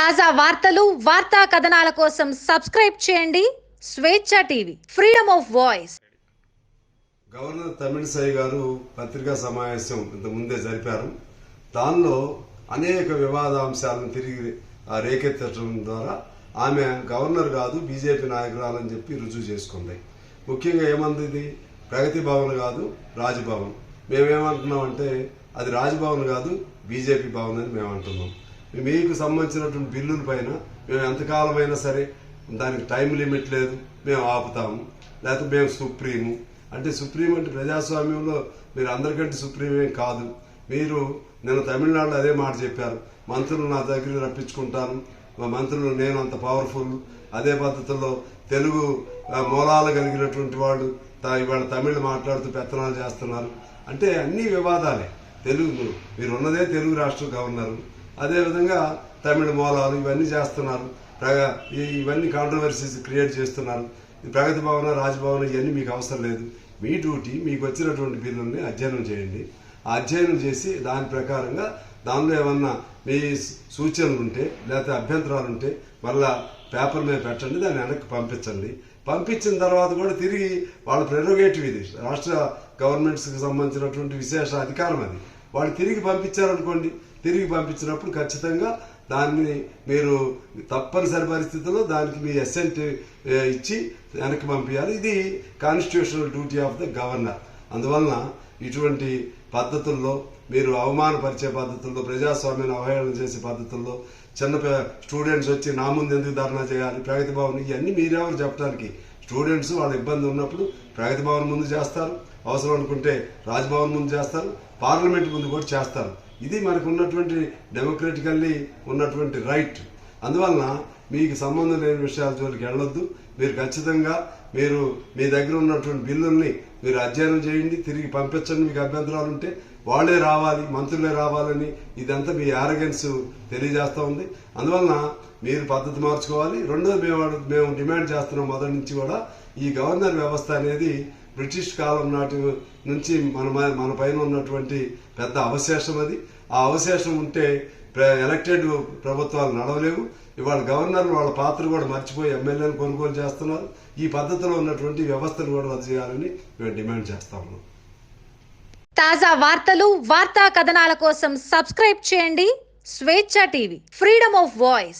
తాజా వార్తలు వార్తా కథనాల కోసం సబ్స్క్రైబ్ చేయండి. Swecha TV freedom of voice. Governor Tamilisai గారు పత్రికా సమావేశం ఇంత ముందే జరిపారు. దానిలో అనేక వివాదాంశాలను తిరిగి ఆ, రేకెత్తడం ద్వారా ఆమె గవర్నర్ కాదు బీజేపీ నాయకురాలని చెప్పి రుజువు చేసుకుంది. ముఖ్యంగా ఏమంది ప్రగతి భవన్ కాదు రాజ్భవన్. మేమేమంటున్నామంటే అది రాజ్భవన్ కాదు బీజేపీ భవన్ అని మేము అంటున్నాం మీకు సంబంధించినటువంటి బిల్లుల పైన మేము ఎంతకాలమైనా సరే దానికి టైం లిమిట్ లేదు మేము ఆపుతాము. లేకపోతే మేము సుప్రీము. అంటే సుప్రీం అంటే ప్రజాస్వామ్యంలో మీరు అందరికంటే సుప్రీం కాదు. మీరు నేను తమిళనాడులో అదే మాట చెప్పారు. మంత్రులు నా దగ్గర రప్పించుకుంటాను మా మంత్రులు నేను అంత పవర్ఫుల్ అదే పద్ధతిలో తెలుగు మూలాలు కలిగినటువంటి వాళ్ళు తా- ఇవాళ తమిళ్ మాట్లాడుతూ పెత్తనాలు చేస్తున్నారు. అంటే అన్ని వివాదాలే. తెలుగు మీరు ఉన్నదే తెలుగు రాష్ట్ర గవర్నరు. అదేవిధంగా తమిళ మూలాలు ఇవన్నీ చేస్తున్నారు. ప్రగ- ఇవన్నీ కాంట్రవర్సీస్ క్రియేట్ చేస్తున్నారు. ఈ ప్రగతి భవన రాజ్భవన్ ఇవన్నీ మీకు అవసరం లేదు. మీ డ్యూటీ మీకు వచ్చినటువంటి బిల్లుల్ని అధ్యయనం చేయండి. ఆ అధ్యయనం చేసి దాని ప్రకారంగా దానిలో ఏమన్నా మీ సూచనలు ఉంటే లేకపోతే అభ్యంతరాలు ఉంటే మళ్ళా పేపర్ మీద పెట్టండి దాన్ని వెనక్కి పంపించండి. పంపించిన తర్వాత కూడా తిరిగి వాళ్ళ ప్రెరోగేటివ్ ఇది. రాష్ట్ర గవర్నమెంట్స్కి సంబంధించినటువంటి విశేష అధికారం అది. వాళ్ళు తిరిగి పంపించారనుకోండి తిరిగి పంపించినప్పుడు ఖచ్చితంగా దాన్ని మీరు తప్పనిసరి పరిస్థితుల్లో దానికి మీ అసెంట్ ఇచ్చి వెనక్కి పంపించాలి. ఇది constitutional duty of the governor అందువలన ఇటువంటి పద్ధతుల్లో మీరు అవమానపరిచే పద్ధతుల్లో ప్రజాస్వామ్యాన్ని అవహేళన చేసే పద్ధతుల్లో చిన్న స్టూడెంట్స్ వచ్చి నా ముందు ఎందుకు ధర్నా చేయాలి ప్రగతి భవన్ ఇవన్నీ మీరెవరు చెప్పడానికి? స్టూడెంట్స్ వాళ్ళ ఇబ్బంది ఉన్నప్పుడు ప్రగతి భవన్ ముందు చేస్తారు. అవసరం అనుకుంటే రాజ్భవన్ ముందు చేస్తారు పార్లమెంట్ ముందు కూడా చేస్తారు. ఇది మనకు ఉన్నటువంటి డెమోక్రటికల్లీ ఉన్నటువంటి రైట్ అందువలన మీకు సంబంధం లేని విషయాల జోలికి వెళ్ళొద్దు. మీరు ఖచ్చితంగా మీరు మీ దగ్గర ఉన్నటువంటి బిల్లుల్ని మీరు అధ్యయనం చేయండి తిరిగి పంపించండి మీకు అభ్యంతరాలు ఉంటే వాళ్ళే రావాలి మంత్రులే రావాలని ఇదంతా మీ ఆరగెన్స్ తెలియజేస్తా ఉంది. అందువలన మీరు పద్ధతి మార్చుకోవాలి. రెండోది మేము మేము డిమాండ్ చేస్తున్నాం మొదటి నుంచి కూడా ఈ గవర్నర్ వ్యవస్థ అనేది బ్రిటిష్ కాలం నాటి నుంచి మన మన పైన ఉన్నటువంటి పెద్ద అవశేషం అది. ఆ అవశేషం ఉంటే ఎలక్టెడ్ ప్రభుత్వాలు నడవలేవు. ఇవాళ గవర్నర్ వాళ్ళ పాత్ర కూడా మర్చిపోయి ఎమ్మెల్యేలు కొనుగోలు చేస్తున్నారు. ఈ పద్ధతిలో ఉన్నటువంటి వ్యవస్థను కూడా రద్దు చేయాలని మేము డిమాండ్ చేస్తా ఉన్నాం. తాజా వార్తలు వార్తా కథనాల కోసం సబ్స్క్రైబ్ చేయండి. Swecha TV freedom of voice.